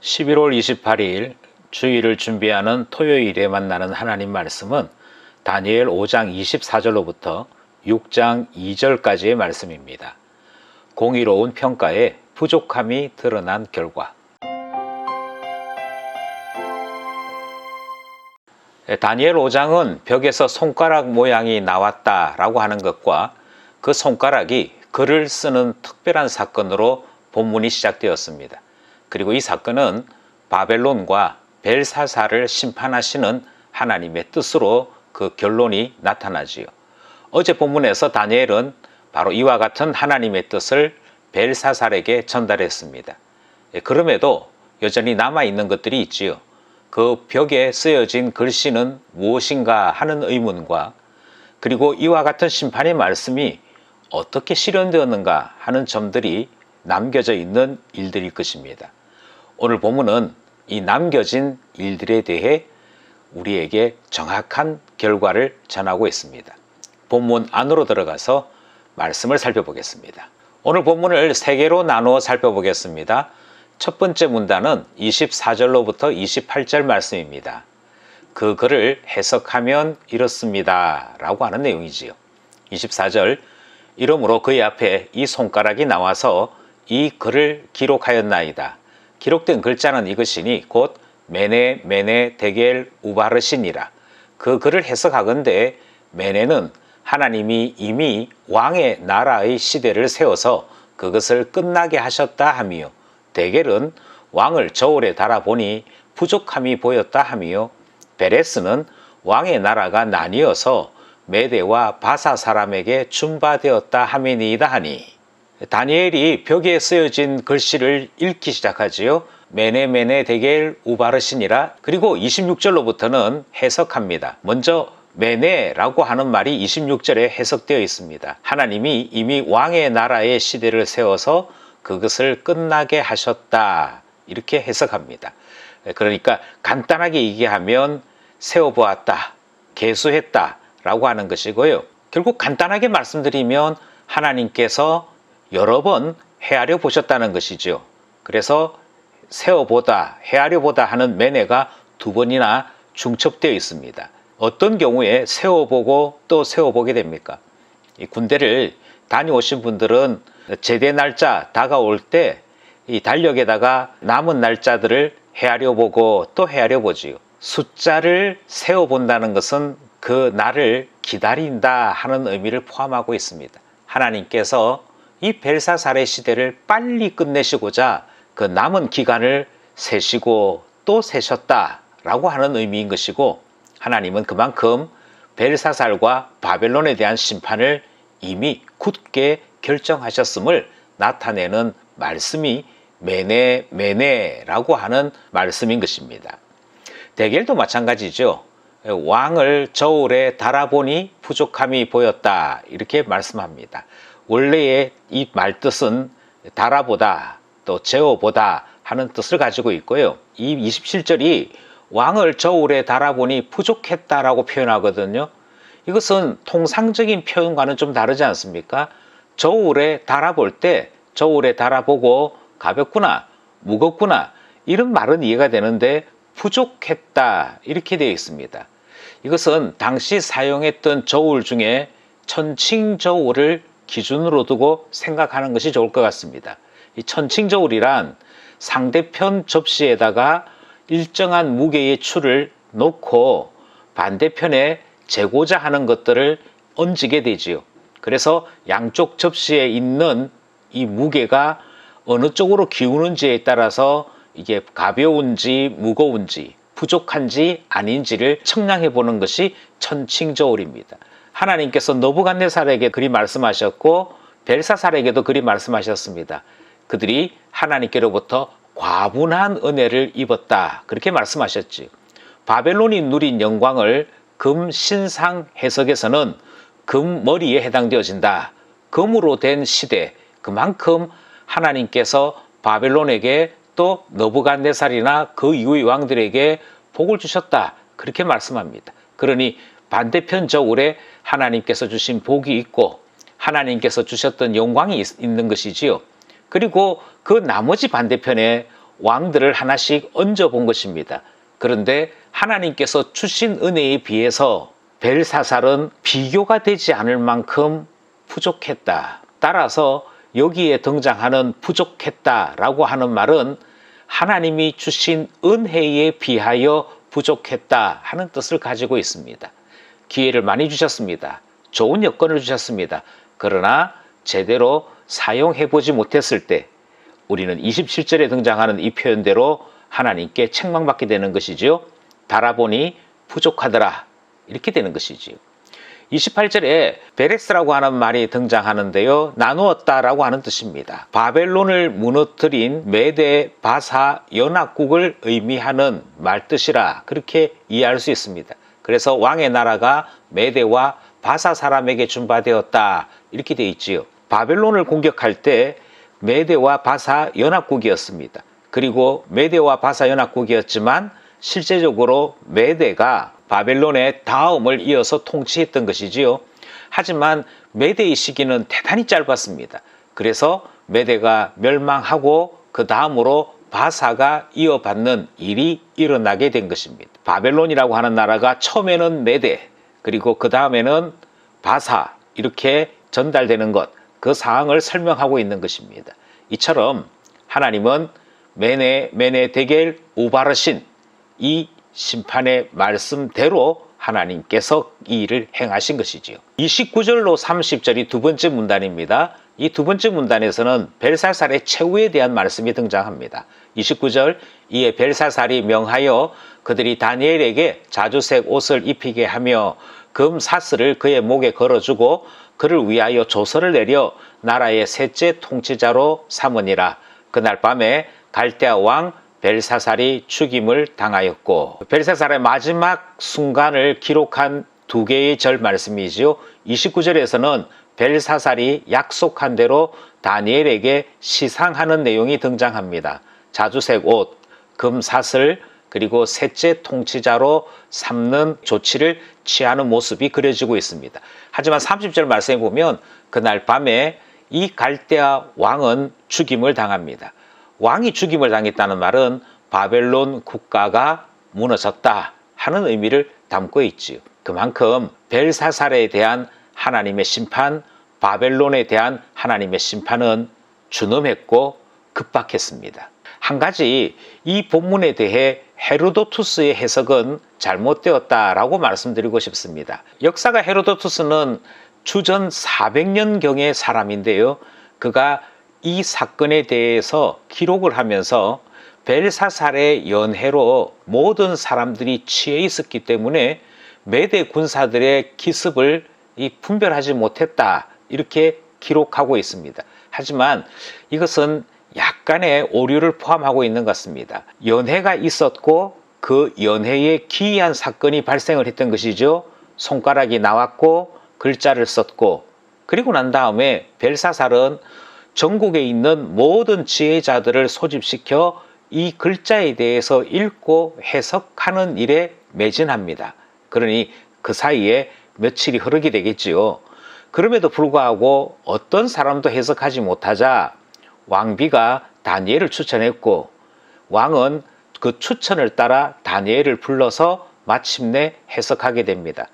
11월 28일 주일을 준비하는 토요일에 만나는 하나님 말씀은 다니엘 5장 24절로부터 6장 2절까지의 말씀입니다. 공의로운 평가에 부족함이 드러난 결과 다니엘 5장은 벽에서 손가락 모양이 나왔다라고 하는 것과 그 손가락이 글을 쓰는 특별한 사건으로 본문이 시작되었습니다. 그리고 이 사건은 바벨론과 벨사사를 심판하시는 하나님의 뜻으로 그 결론이 나타나지요. 어제 본문에서 다니엘은 바로 이와 같은 하나님의 뜻을 벨사살에게 전달했습니다. 예, 그럼에도 여전히 남아있는 것들이 있지요. 그 벽에 쓰여진 글씨는 무엇인가 하는 의문과 그리고 이와 같은 심판의 말씀이 어떻게 실현되었는가 하는 점들이 남겨져 있는 일들일 것입니다. 오늘 본문은 이 남겨진 일들에 대해 우리에게 정확한 결과를 전하고 있습니다. 본문 안으로 들어가서 말씀을 살펴보겠습니다. 오늘 본문을 세 개로 나누어 살펴보겠습니다. 첫 번째 문단은 24절로부터 28절 말씀입니다. 그 글을 해석하면 이렇습니다. 라고 하는 내용이지요. 24절 이러므로 그의 앞에 이 손가락이 나와서 이 글을 기록하였나이다. 기록된 글자는 이것이니 곧 메네 메네 데겔 우바르신이라. 그 글을 해석하건대 메네는 하나님이 이미 왕의 나라의 시대를 세워서 그것을 끝나게 하셨다 함이요. 데겔은 왕을 저울에 달아보니 부족함이 보였다 함이요. 베레스는 왕의 나라가 나뉘어서 메대와 바사 사람에게 준바되었다 함이니이다 하니 다니엘이 벽에 쓰여진 글씨를 읽기 시작하지요. 메네메네 데겔 우바르신이라 그리고 26절로부터는 해석합니다. 먼저 메네라고 하는 말이 26절에 해석되어 있습니다. 하나님이 이미 왕의 나라의 시대를 세워서 그것을 끝나게 하셨다. 이렇게 해석합니다. 그러니까 간단하게 얘기하면 세워보았다, 개수했다 라고 하는 것이고요. 결국 간단하게 말씀드리면 하나님께서 여러 번 헤아려 보셨다는 것이죠. 그래서 세워보다, 헤아려 보다 하는 매네가 두 번이나 중첩되어 있습니다. 어떤 경우에 세워보고 또 세워보게 됩니까? 이 군대를 다녀오신 분들은 제대 날짜 다가올 때 이 달력에다가 남은 날짜들을 헤아려 보고 또 헤아려 보지요. 숫자를 세워 본다는 것은 그 날을 기다린다 하는 의미를 포함하고 있습니다. 하나님께서 이 벨사살의 시대를 빨리 끝내시고자 그 남은 기간을 세시고 또 세셨다라고 하는 의미인 것이고 하나님은 그만큼 벨사살과 바벨론에 대한 심판을 이미 굳게 결정하셨음을 나타내는 말씀이 메네 메네라고 하는 말씀인 것입니다. 대결도 마찬가지죠. 왕을 저울에 달아보니 부족함이 보였다 이렇게 말씀합니다. 원래의 이 말뜻은 달아보다 또 재어보다 하는 뜻을 가지고 있고요. 이 27절이 왕을 저울에 달아보니 부족했다라고 표현하거든요. 이것은 통상적인 표현과는 좀 다르지 않습니까? 저울에 달아볼 때 저울에 달아보고 가볍구나, 무겁구나 이런 말은 이해가 되는데 부족했다 이렇게 되어 있습니다. 이것은 당시 사용했던 저울 중에 천칭 저울을 기준으로 두고 생각하는 것이 좋을 것 같습니다. 이 천칭 저울이란 상대편 접시에다가 일정한 무게의 추를 놓고 반대편에 재고자 하는 것들을 얹게 되지요. 그래서 양쪽 접시에 있는 이 무게가 어느 쪽으로 기우는지에 따라서 이게 가벼운지 무거운지 부족한지 아닌지를 측량해 보는 것이 천칭저울입니다. 하나님께서 너부갓네살에게 그리 말씀하셨고 벨사살에게도 그리 말씀하셨습니다. 그들이 하나님께로부터 과분한 은혜를 입었다. 그렇게 말씀하셨지. 바벨론이 누린 영광을 금 신상 해석에서는 금 머리에 해당되어진다. 금으로 된 시대. 그만큼 하나님께서 바벨론에게 또 너부갓네살이나 그 이후의 왕들에게 복을 주셨다. 그렇게 말씀합니다. 그러니 반대편 저울에 하나님께서 주신 복이 있고 하나님께서 주셨던 영광이 있는 것이지요. 그리고 그 나머지 반대편에 왕들을 하나씩 얹어 본 것입니다. 그런데 하나님께서 주신 은혜에 비해서 벨사살은 비교가 되지 않을 만큼 부족했다. 따라서 여기에 등장하는 부족했다라고 하는 말은 하나님이 주신 은혜에 비하여 부족했다 하는 뜻을 가지고 있습니다. 기회를 많이 주셨습니다. 좋은 여건을 주셨습니다. 그러나 제대로 사용해 보지 못했을 때 우리는 27절에 등장하는 이 표현대로 하나님께 책망받게 되는 것이지요. 달아보니 부족하더라. 이렇게 되는 것이지요. 28절에 베레스라고 하는 말이 등장하는데요. 나누었다라고 하는 뜻입니다. 바벨론을 무너뜨린 메데 바사 연합국을 의미하는 말뜻이라 그렇게 이해할 수 있습니다. 그래서 왕의 나라가 메데와 바사 사람에게 준바되었다 이렇게 되어 있지요. 바벨론을 공격할 때 메데와 바사 연합국이었습니다. 그리고 메데와 바사 연합국이었지만 실제적으로 메데가 바벨론의 다음을 이어서 통치했던 것이지요. 하지만 메데의 시기는 대단히 짧았습니다. 그래서 메데가 멸망하고 그 다음으로 바사가 이어받는 일이 일어나게 된 것입니다. 바벨론이라고 하는 나라가 처음에는 메데 그리고 그 다음에는 바사 이렇게 전달되는 것, 그 사항을 설명하고 있는 것입니다. 이처럼 하나님은 메네 메네 데겔 우바르신 이 심판의 말씀대로 하나님께서 이 일을 행하신 것이지요. 29절로 30절이 두 번째 문단입니다. 이 두 번째 문단에서는 벨사살의 최후에 대한 말씀이 등장합니다. 29절 이에 벨사살이 명하여 그들이 다니엘에게 자주색 옷을 입히게 하며 금 사슬을 그의 목에 걸어주고 그를 위하여 조서를 내려 나라의 셋째 통치자로 삼으니라. 그날 밤에 갈대아 왕 벨사살이 죽임을 당하였고 벨사살의 마지막 순간을 기록한 두 개의 절 말씀이지요. 29절에서는 벨사살이 약속한 대로 다니엘에게 시상하는 내용이 등장합니다. 자주색 옷, 금사슬, 그리고 셋째 통치자로 삼는 조치를 취하는 모습이 그려지고 있습니다. 하지만 30절 말씀에 보면 그날 밤에 이 갈대아 왕은 죽임을 당합니다. 왕이 죽임을 당했다는 말은 바벨론 국가가 무너졌다 하는 의미를 담고 있지요. 그만큼 벨사살에 대한 하나님의 심판, 바벨론에 대한 하나님의 심판은 준엄했고 급박했습니다. 한 가지 이 본문에 대해 헤로도투스의 해석은 잘못되었다라고 말씀드리고 싶습니다. 역사가 헤로도투스는 주전 400년경의 사람인데요. 그가 이 사건에 대해서 기록을 하면서 벨사살의 연회로 모든 사람들이 취해 있었기 때문에 메대 군사들의 기습을 분별하지 못했다 이렇게 기록하고 있습니다. 하지만 이것은 약간의 오류를 포함하고 있는 것 같습니다. 연회가 있었고 그 연회에 기이한 사건이 발생을 했던 것이죠. 손가락이 나왔고 글자를 썼고 그리고 난 다음에 벨사살은 전국에 있는 모든 지혜자들을 소집시켜 이 글자에 대해서 읽고 해석하는 일에 매진합니다. 그러니 그 사이에 며칠이 흐르게 되겠지요. 그럼에도 불구하고 어떤 사람도 해석하지 못하자 왕비가 다니엘을 추천했고 왕은 그 추천을 따라 다니엘을 불러서 마침내 해석하게 됩니다.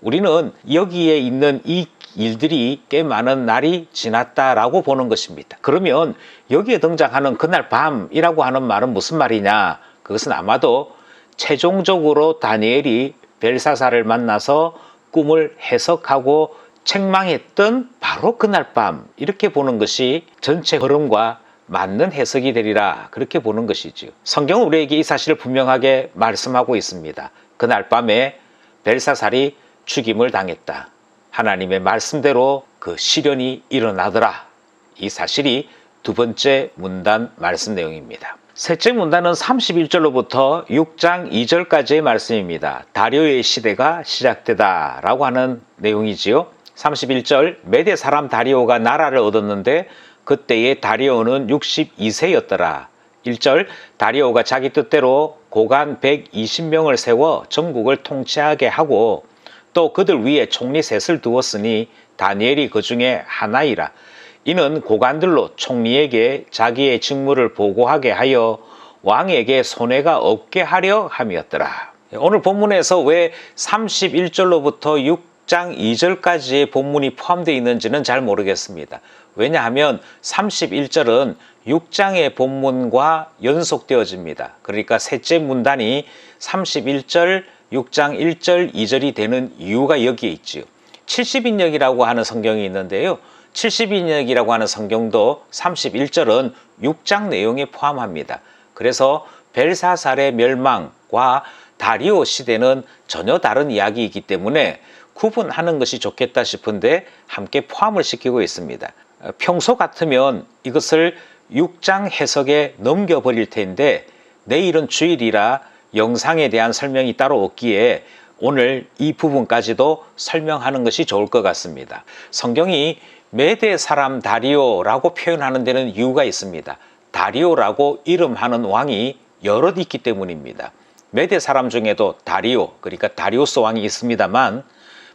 우리는 여기에 있는 이 일들이 꽤 많은 날이 지났다라고 보는 것입니다. 그러면 여기에 등장하는 그날 밤이라고 하는 말은 무슨 말이냐? 그것은 아마도 최종적으로 다니엘이 벨사사를 만나서 꿈을 해석하고 책망했던 바로 그날 밤 이렇게 보는 것이 전체 흐름과 맞는 해석이 되리라 그렇게 보는 것이지요. 성경은 우리에게 이 사실을 분명하게 말씀하고 있습니다. 그날 밤에 벨사살이 죽임을 당했다. 하나님의 말씀대로 그 시련이 일어나더라. 이 사실이 두 번째 문단 말씀 내용입니다. 셋째 문단은 31절로부터 6장 2절까지의 말씀입니다. 다리오의 시대가 시작되다 라고 하는 내용이지요. 31절 메대 사람 다리오가 나라를 얻었는데 그때의 다리오는 62세였더라. 1절 다리오가 자기 뜻대로 고관 120명을 세워 전국을 통치하게 하고 또 그들 위에 총리 셋을 두었으니 다니엘이 그 중에 하나이라. 이는 고관들로 총리에게 자기의 직무를 보고하게 하여 왕에게 손해가 없게 하려 함이었더라. 오늘 본문에서 왜 31절로부터 6 장 2절까지의 본문이 포함되어 있는지는 잘 모르겠습니다. 왜냐하면 31절은 6장의 본문과 연속되어집니다. 그러니까 셋째 문단이 31절, 6장 1절, 2절이 되는 이유가 여기에 있지요. 70인역이라고 하는 성경이 있는데요. 70인역이라고 하는 성경도 31절은 6장 내용에 포함합니다. 그래서 벨사살의 멸망과 다리오 시대는 전혀 다른 이야기이기 때문에 구분하는 것이 좋겠다 싶은데 함께 포함을 시키고 있습니다. 평소 같으면 이것을 6장 해석에 넘겨버릴 텐데 내일은 주일이라 영상에 대한 설명이 따로 없기에 오늘 이 부분까지도 설명하는 것이 좋을 것 같습니다. 성경이 메대 사람 다리오라고 표현하는 데는 이유가 있습니다. 다리오라고 이름하는 왕이 여럿 있기 때문입니다. 메대 사람 중에도 다리오, 그러니까 다리오스 왕이 있습니다만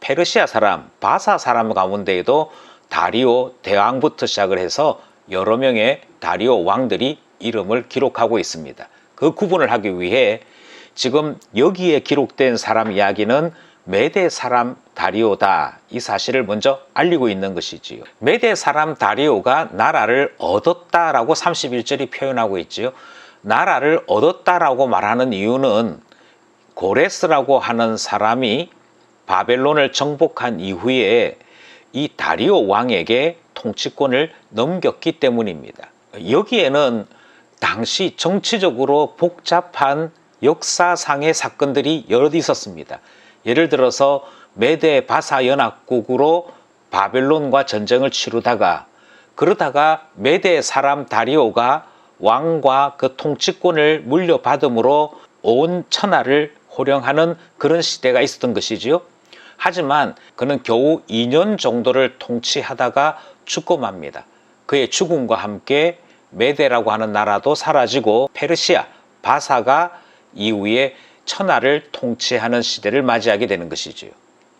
페르시아 사람, 바사 사람 가운데에도 다리오 대왕부터 시작을 해서 여러 명의 다리오 왕들이 이름을 기록하고 있습니다. 그 구분을 하기 위해 지금 여기에 기록된 사람 이야기는 메대 사람 다리오다 이 사실을 먼저 알리고 있는 것이지요. 메대 사람 다리오가 나라를 얻었다라고 31절이 표현하고 있지요. 나라를 얻었다라고 말하는 이유는 고레스라고 하는 사람이 바벨론을 정복한 이후에 이 다리오 왕에게 통치권을 넘겼기 때문입니다. 여기에는 당시 정치적으로 복잡한 역사상의 사건들이 여러 있었습니다. 예를 들어서 메데 바사 연합국으로 바벨론과 전쟁을 치르다가 그러다가 메데 사람 다리오가 왕과 그 통치권을 물려받음으로 온 천하를 호령하는 그런 시대가 있었던 것이지요. 하지만 그는 겨우 2년 정도를 통치하다가 죽고 맙니다. 그의 죽음과 함께 메데라고 하는 나라도 사라지고 페르시아, 바사가 이후에 천하를 통치하는 시대를 맞이하게 되는 것이지요.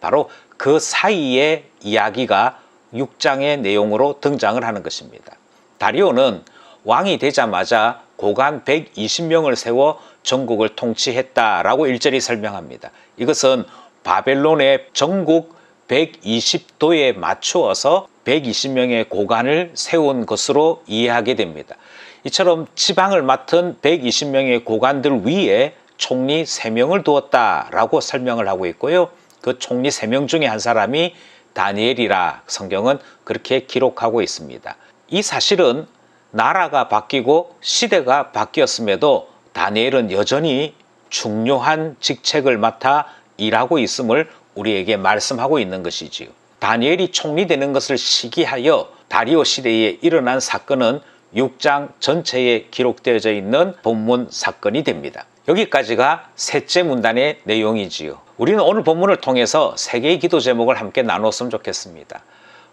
바로 그 사이의 이야기가 6장의 내용으로 등장을 하는 것입니다. 다리오는 왕이 되자마자 고관 120명을 세워 전국을 통치했다라고 일절이 설명합니다. 이것은 바벨론의 전국 120도에 맞추어서 120명의 고관을 세운 것으로 이해하게 됩니다. 이처럼 지방을 맡은 120명의 고관들 위에 총리 3명을 두었다라고 설명을 하고 있고요. 그 총리 3명 중에 한 사람이 다니엘이라 성경은 그렇게 기록하고 있습니다. 이 사실은 나라가 바뀌고 시대가 바뀌었음에도 다니엘은 여전히 중요한 직책을 맡아 일하고 있음을 우리에게 말씀하고 있는 것이지요. 다니엘이 총리되는 것을 시기하여 다리오 시대에 일어난 사건은 6장 전체에 기록되어져 있는 본문 사건이 됩니다. 여기까지가 셋째 문단의 내용이지요. 우리는 오늘 본문을 통해서 세 개의 기도 제목을 함께 나눴으면 좋겠습니다.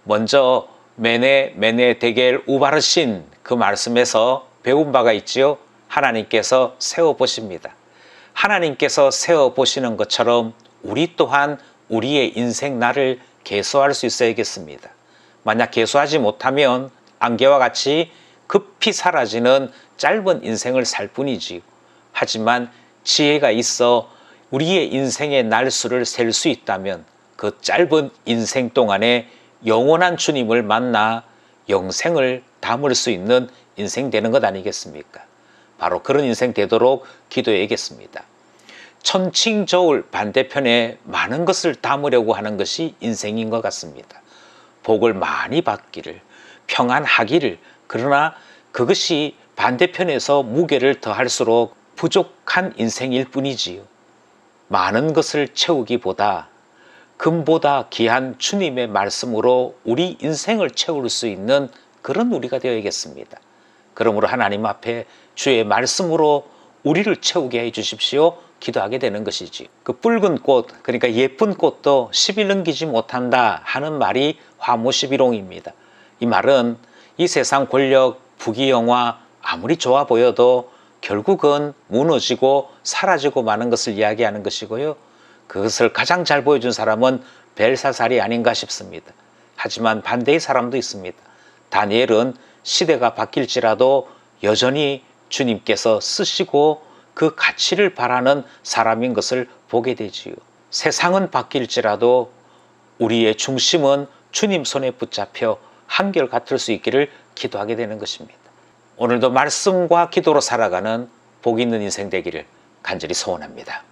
먼저 메네 메네 데겔 우바르신 그 말씀에서 배운 바가 있지요. 하나님께서 세워 보십니다. 하나님께서 세워 보시는 것처럼 우리 또한 우리의 인생 날을 개수할 수 있어야겠습니다. 만약 개수하지 못하면 안개와 같이 급히 사라지는 짧은 인생을 살 뿐이지. 하지만 지혜가 있어 우리의 인생의 날수를 셀 수 있다면 그 짧은 인생 동안에 영원한 주님을 만나 영생을 담을 수 있는 인생 되는 것 아니겠습니까? 바로 그런 인생 되도록 기도해야겠습니다. 천칭저울 반대편에 많은 것을 담으려고 하는 것이 인생인 것 같습니다. 복을 많이 받기를, 평안하기를, 그러나 그것이 반대편에서 무게를 더할수록 부족한 인생일 뿐이지요. 많은 것을 채우기보다 금보다 귀한 주님의 말씀으로 우리 인생을 채울 수 있는 그런 우리가 되어야겠습니다. 그러므로 하나님 앞에 주의 말씀으로 우리를 채우게 해 주십시오. 기도하게 되는 것이지. 그 붉은 꽃, 그러니까 예쁜 꽃도 10일 넘기지 못한다 하는 말이 화무 11홍입니다. 이 말은 이 세상 권력, 부귀영화 아무리 좋아 보여도 결국은 무너지고 사라지고 마는 것을 이야기하는 것이고요. 그것을 가장 잘 보여준 사람은 벨사살이 아닌가 싶습니다. 하지만 반대의 사람도 있습니다. 다니엘은 시대가 바뀔지라도 여전히 주님께서 쓰시고 그 가치를 바라는 사람인 것을 보게 되지요. 세상은 바뀔지라도 우리의 중심은 주님 손에 붙잡혀 한결 같을 수 있기를 기도하게 되는 것입니다. 오늘도 말씀과 기도로 살아가는 복 있는 인생 되기를 간절히 소원합니다.